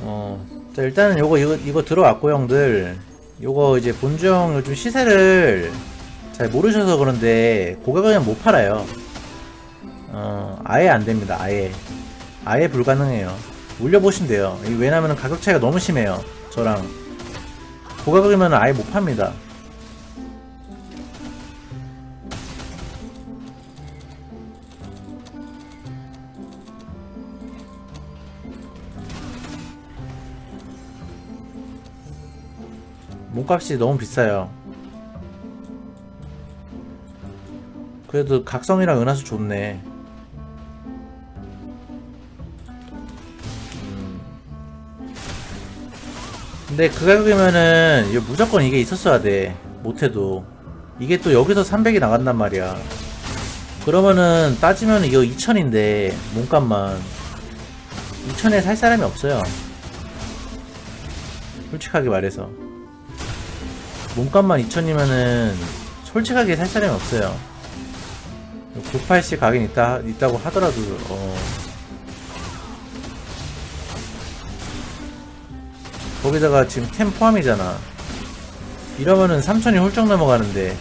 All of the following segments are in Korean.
어, 자, 일단은 요거, 이거, 이거 들어왔고, 형들. 요거 이제 본중 요즘 시세를 잘 모르셔서 그런데, 고가격은 못 팔아요. 어, 아예 안 됩니다, 아예. 아예 불가능해요. 올려보신대요. 이 왜냐면 가격 차이가 너무 심해요. 저랑. 고가격이면 아예 못 팝니다. 몸값이 너무 비싸요. 그래도 각성이랑 은하수 좋네. 음. 근데 그 가격이면은 무조건 이게 있었어야 돼. 못해도. 이게 또 여기서 300이 나간단 말이야. 그러면은 따지면 이거 2000인데 몸값만 2000에 살 사람이 없어요. 솔직하게 말해서. 몸값만 2000이면은 솔직하게 살 사람이 없어요. 980 가긴 있다, 있다고 하더라도, 어. 거기다가 지금 템 포함이잖아. 이러면은 3000이 훌쩍 넘어가는데,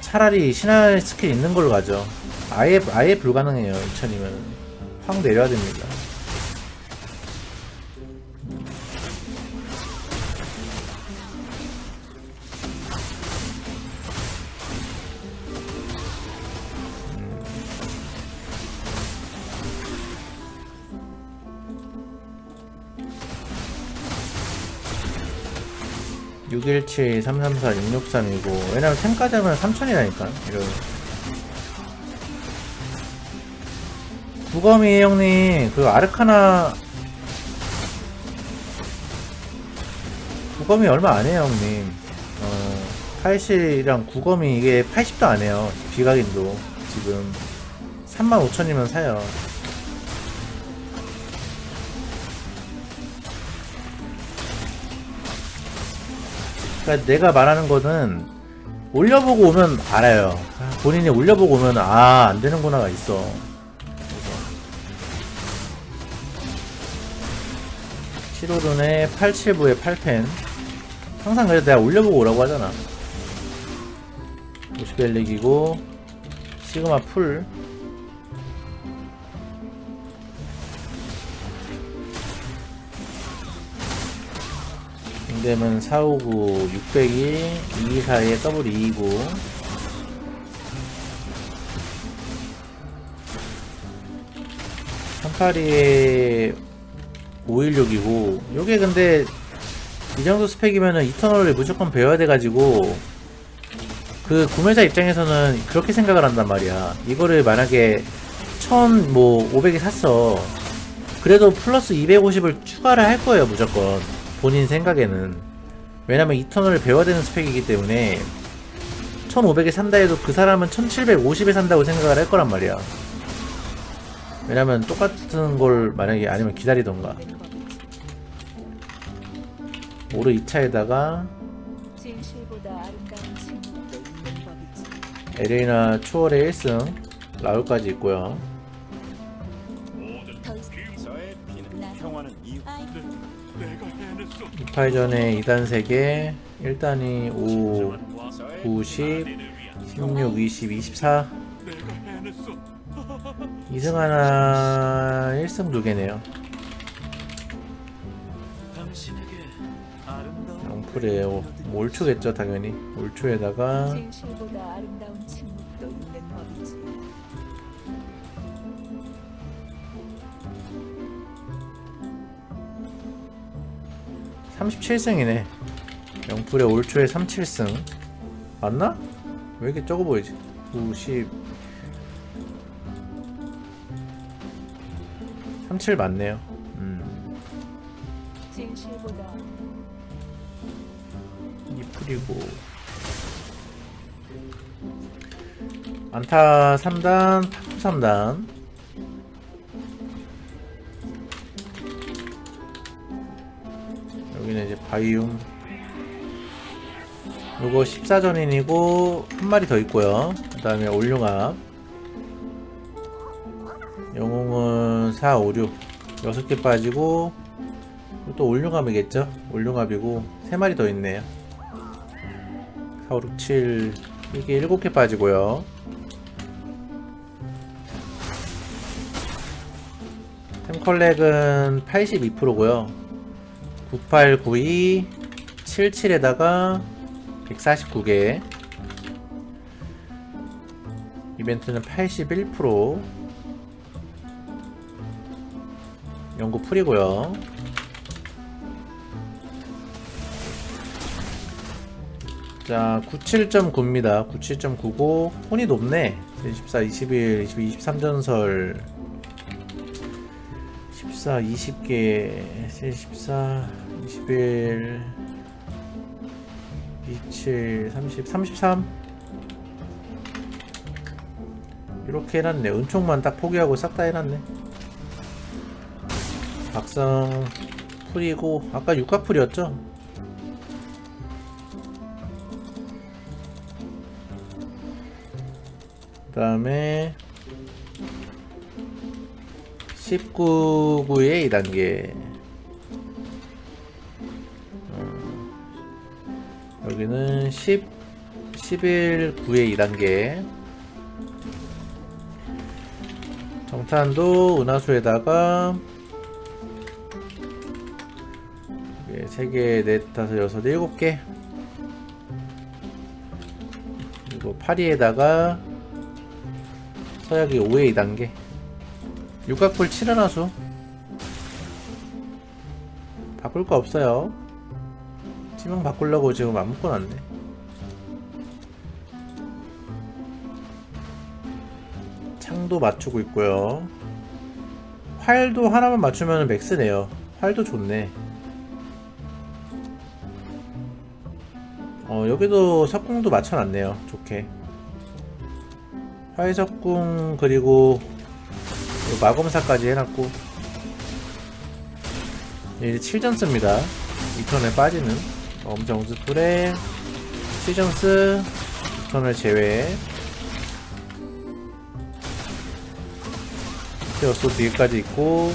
차라리 신화 스킬 있는 걸로 가죠. 아예, 아예 불가능해요, 2000이면. 확 내려야 됩니다. (617) (334) (663이고) 왜냐면 템까지 하면 (3000이라니까) 이런 구검이 형님 그 아르카나 구검이 얼마 안 해요 형님. 어 80이랑 구검이 이게 80도 안 해요 비각인도. 지금 35,000이면 사요 그러니까 내가 말하는 거는 올려보고 오면 알아요. 본인이 올려보고 오면 아 안 되는구나가 있어. 그래서 7호run에 87부에 8펜 항상 그래도 내가 올려보고 오라고 하잖아. 50엘릭이고 시그마 풀 인데면 459 600이 224에 더블 2이고 삼파리에 516이고 요게 근데 이 정도 스펙이면은 이터널을 무조건 배워야 돼가지고 그 구매자 입장에서는 그렇게 생각을 한단 말이야. 이거를 만약에 1000뭐 500에 샀어. 그래도 플러스 250을 추가를 할 거예요 무조건 본인 생각에는. 왜냐면 이터널을 배워야 되는 스펙이기 때문에 1500에 산다 해도 그 사람은 1750에 산다고 생각을 할 거란 말이야. 왜냐면 똑같은 걸 만약에 아니면 기다리던가. 오르 2차에다가 진실보다 아름다운 침묵도 있는 법이지. 에레이나 초월의 1승 라울까지 있고요 파이전에 2단 3개 1단이 5 저의 9 10 16 20 24 2승 하나 1승 2개네요. 영풀에 올초겠죠 당연히. 올초에다가. 37승이네. 영풀에 올초에 37승. 맞나? 왜 이렇게 적어 보이지? 90 37 맞네요. 음. 진실보다. 이풀이고. 안타 3단 파쿠 3단 여기는 이제 바이움 요거 14전인이고 한 마리 더 있고요. 그 다음에 올룡압 영웅은 4, 5, 6 6개 빠지고 또 올룡갑이겠죠? 올룡갑이고 3마리 더 있네요. 4, 5, 6, 7 이게 7개 빠지고요. 템컬렉은 82%고요 98, 92, 77에다가 149개. 이벤트는 81% 연구 풀이고요. 자 97.9입니다. 97.9고 혼이 높네. 14, 21, 22, 23전설 14, 20개 14, 21 27, 30, 33 이렇게 해놨네. 은총만 딱 포기하고 싹 다 해놨네. 박성 풀이고 아까 육각풀이었죠? 그 다음에 19구의 2단계. 어, 여기는 10, 11구의 2단계. 정탄도 은하수에다가 3개, 넷, 다섯, 여섯, 일곱 개. 그리고 파리에다가 서약이 5의 2단계 육각풀 7은하수 바꿀 거 없어요. 지명 바꾸려고 지금 안 묶어놨네. 창도 맞추고 있고요. 활도 하나만 맞추면 맥스네요. 활도 좋네. 어 여기도 석궁도 맞춰놨네요. 좋게. 화해석궁 그리고 요 마검사까지 해놨고. 이제 7전스입니다. 2턴에 빠지는. 엄정스 툴에 7전스 2턴을 제외 여소 2개까지 있고.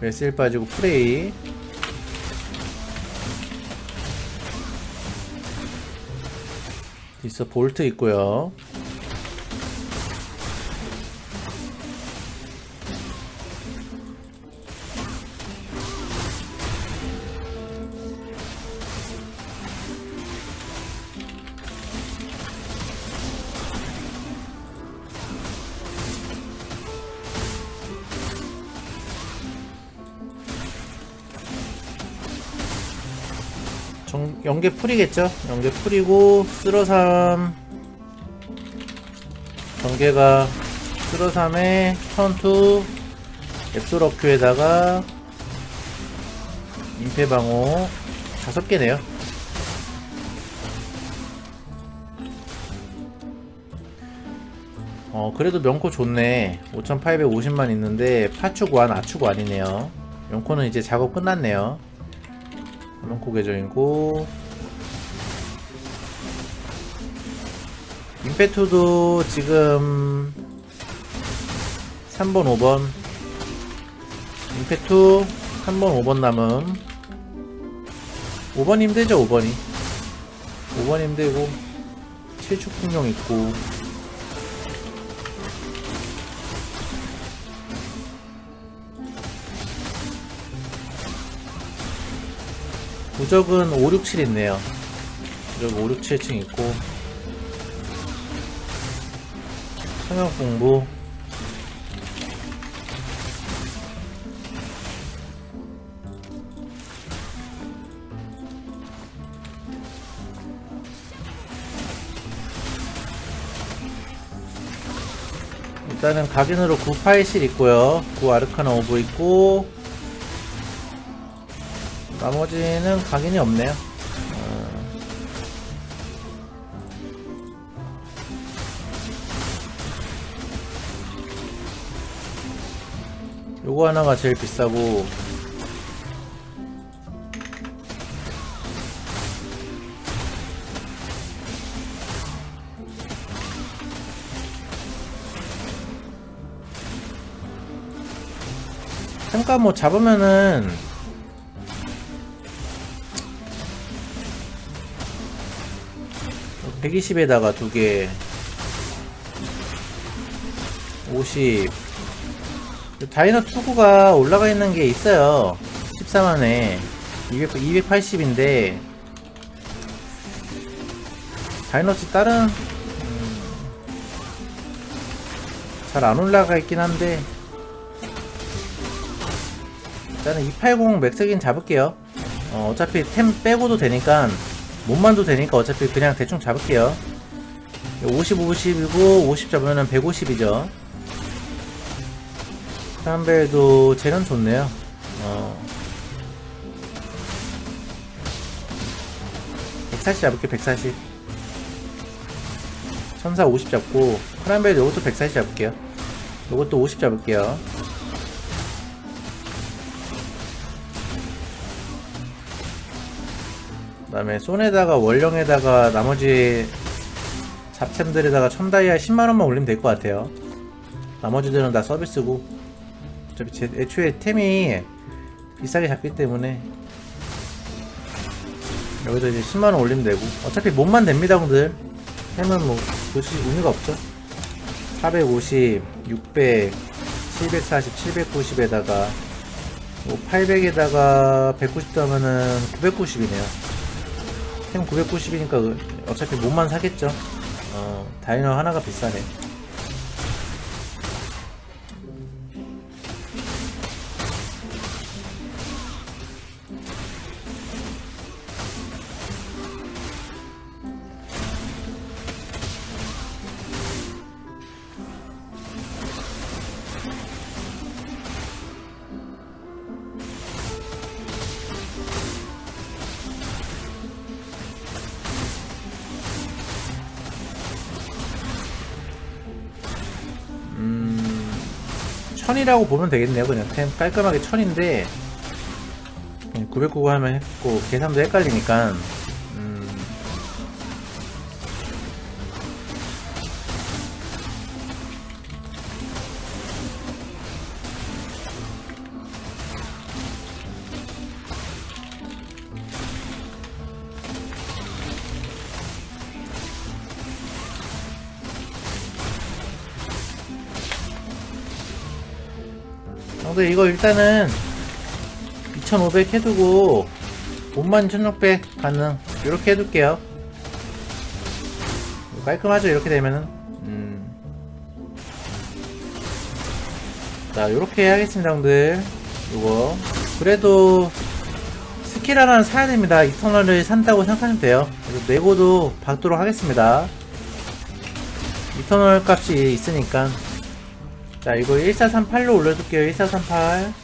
메실 빠지고 프레이 디스 볼트 있고요 정, 연계 풀이겠죠? 연계 풀이고 쓸어삼. 전개가 쓸어삼에 턴투. 앱소러큐에다가 임페방어 다섯 개네요. 어 그래도 명코 좋네. 5850만 있는데 파축관 아축관이네요. 명코는 이제 작업 끝났네요 명코 계정이고. 임페투도 지금 3번 5번. 임페투 3번 5번 남음. 5번 힘들죠 5번이. 5번 힘들고 7축 풍경 있고 부적은 5, 6, 7 있네요. 부적 5, 6, 7층 있고. 성역 공부. 일단은 각인으로 9 파일실 있고요. 9 아르카나 오브 있고 나머지는 각인이 없네요. 어. 요거 하나가 제일 비싸고. 잠깐 뭐 잡으면은 120에다가 두 개, 50. 다이너 투구가 올라가 있는 게 있어요. 14만에. 200, 280인데. 다이너스 다른 잘안 올라가 있긴 한데. 일단은 280 맥스긴 잡을게요. 어, 어차피 템 빼고도 되니까 몸만도 되니까 어차피 그냥 대충 잡을게요. 50 50이고 50 잡으면 150이죠. 크란벨도 재련 좋네요. 어. 140 잡을게 140 천사 50 잡고 크란벨 요것도 140 잡을게요. 요것도 50 잡을게요 다음에 손에다가 원령에다가 나머지 잡템들에다가 천다이아 10만원만 올리면 될 것 같아요. 나머지들은 다 서비스고. 어차피 제, 애초에 템이 비싸게 잡기 때문에. 여기서 이제 10만원 올리면 되고. 어차피 몸만 됩니다 형들. 템은 뭐 도시 의미가 없죠. 450, 600, 740, 790에다가 뭐 800에다가 190 더하면은 990이네요 템 990이니까 어차피 몸만 사겠죠. 어 다이너 하나가 비싸네 천이라고 보면 되겠네요. 그냥 템 깔끔하게 천인데 909 하면 했고 계산도 헷갈리니까 형들 이거 일단은 2500 해두고 51,600 가능. 이렇게 해둘게요. 깔끔하죠? 이렇게 되면은? 음. 자 요렇게 하겠습니다 형들. 요거. 그래도 스킬 하나는 사야 됩니다. 이터널을 산다고 생각하시면 돼요. 그래서 내고도 받도록 하겠습니다. 이터널 값이 있으니까 자 이거 1438로 올려둘게요. 1438